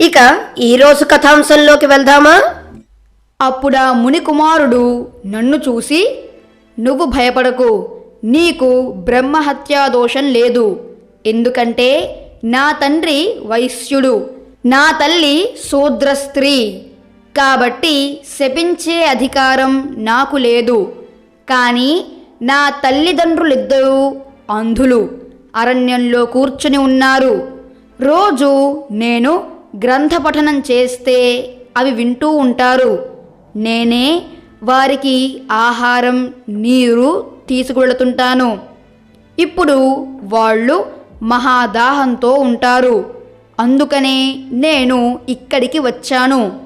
ఇక ఈరోజు కథాంశంలోకి వెళ్దామా? అప్పుడా మునికుమారుడు నన్ను చూసి నువ్వు భయపడకు నీకు బ్రహ్మహత్యా దోషం లేదు. ఎందుకంటే నా తండ్రి వైశ్యుడు నా తల్లి శూద్ర స్త్రీ కాబట్టి శపించే అధికారం నాకు లేదు. కానీ నా తల్లిదండ్రులిద్దరూ అంధులు. అరణ్యంలో కూర్చుని ఉన్నారు. రోజు నేను గ్రంథ పఠనం చేస్తే అవి వింటూ ఉంటారు. నేనే వారికి ఆహారం నీరు తీసుకువెళుతుంటాను. ఇప్పుడు వాళ్ళు మహాదాహంతో ఉంటారు. అందుకనే నేను ఇక్కడికి వచ్చాను.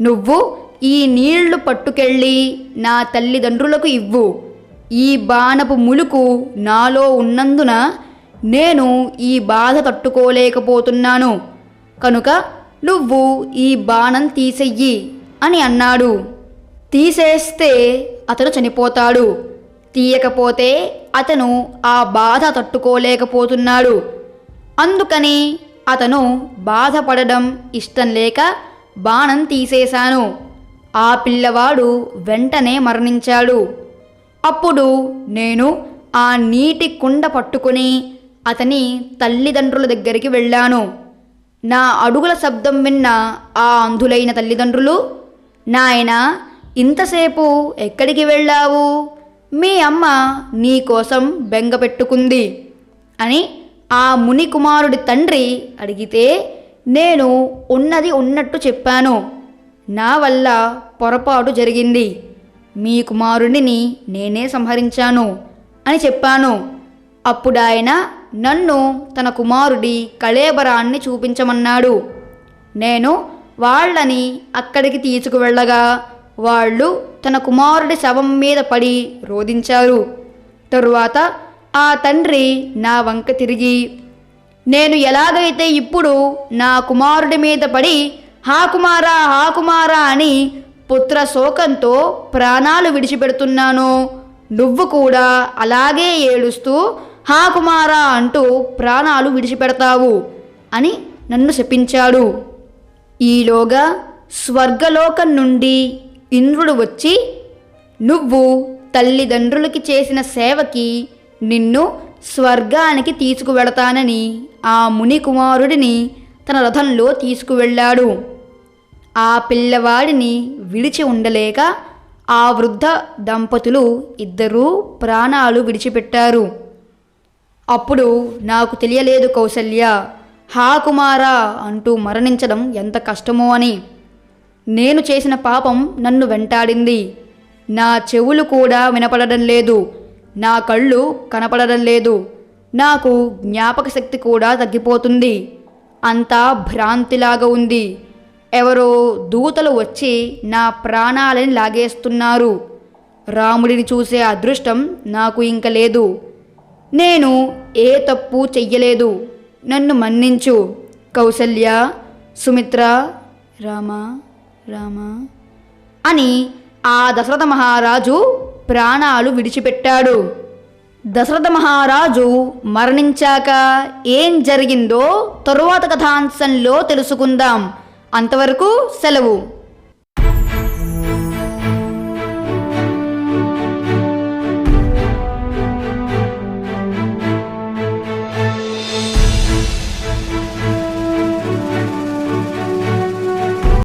నువ్వు ఈ నీళ్ళు పట్టుకెళ్ళి నా తల్లిదండ్రులకు ఇవ్వు. ఈ బాణపు ములుకు నాలో ఉన్నందున నేను ఈ బాధ తట్టుకోలేకపోతున్నాను. కనుక నువ్వు ఈ బాణం తీసెయ్యి అని అన్నాడు. తీసేస్తే అతను చనిపోతాడు. తీయకపోతే అతను ఆ బాధ తట్టుకోలేకపోతున్నాడు. అందుకని అతను బాధపడడం ఇష్టం లేక బాణం తీసేశాను. ఆ పిల్లవాడు వెంటనే మరణించాడు. అప్పుడు నేను ఆ నీటి కుండ పట్టుకుని అతని తల్లిదండ్రుల దగ్గరికి వెళ్ళాను. నా అడుగుల శబ్దం విన్న ఆ అంధులైన తల్లిదండ్రులు నాయన ఇంతసేపు ఎక్కడికి వెళ్ళావు? మీ అమ్మ నీ కోసం బెంగ పెట్టుకుంది అని ఆ ముని కుమారుడి తండ్రి అడిగితే నేను ఉన్నది ఉన్నట్టు చెప్పాను. నా వల్ల పొరపాటు జరిగింది. మీ కుమారుడిని నేనే సంహరించాను అని చెప్పాను. అప్పుడు ఆయన నన్ను తన కుమారుడి కళేబరాన్ని చూపించమన్నాడు. నేను వాళ్ళని అక్కడికి తీసుకువెళ్ళగా వాళ్ళు తన కుమారుడి శవం మీద పడి రోధించారు. తరువాత ఆ తండ్రి నా వంక తిరిగి నేను ఎలాగైతే ఇప్పుడు నా కుమారుడి మీద పడి హా కుమారా హా కుమారా అని పుత్ర శోకంతో ప్రాణాలు విడిచిపెడుతున్నానో నువ్వు కూడా అలాగే ఏడుస్తూ హా కుమారా అంటూ ప్రాణాలు విడిచిపెడతావు అని నన్ను శపించాడు. ఈలోగా స్వర్గలోకం నుండి ఇంద్రుడు వచ్చి నువ్వు తల్లిదండ్రులకి చేసిన సేవకి నిన్ను స్వర్గానికి తీసుకువెళతానని ఆ ముని కుమారుడిని తన రథంలో తీసుకువెళ్ళాడు. ఆ పిల్లవాడిని విడిచి ఉండలేక ఆ వృద్ధ దంపతులు ఇద్దరూ ప్రాణాలు విడిచిపెట్టారు. అప్పుడు నాకు తెలియలేదు కౌసల్య హా కుమారా అంటూ మరణించడం ఎంత కష్టమో అని. నేను చేసిన పాపం నన్ను వెంటాడింది. నా చెవులు కూడా వినపడడం లేదు. నా కళ్ళు కనపడడం లేదు. నాకు జ్ఞాపక శక్తి కూడా తగ్గిపోతుంది. అంతా భ్రాంతిలాగా ఉంది. ఎవరో దూతలు వచ్చి నా ప్రాణాలని లాగేస్తున్నారు. రాముడిని చూసే అదృష్టం నాకు ఇంక లేదు. నేను ఏ తప్పు చెయ్యలేదు. నన్ను మన్నించు. కౌసల్య సుమిత్ర రామ రామ అని ఆ దశరథ మహారాజు ప్రాణాలు విడిచిపెట్టాడు. దశరథ మహారాజు మరణించాక ఏం జరిగిందో తరువాత కథాంశంలో తెలుసుకుందాం. అంతవరకు సెలవు.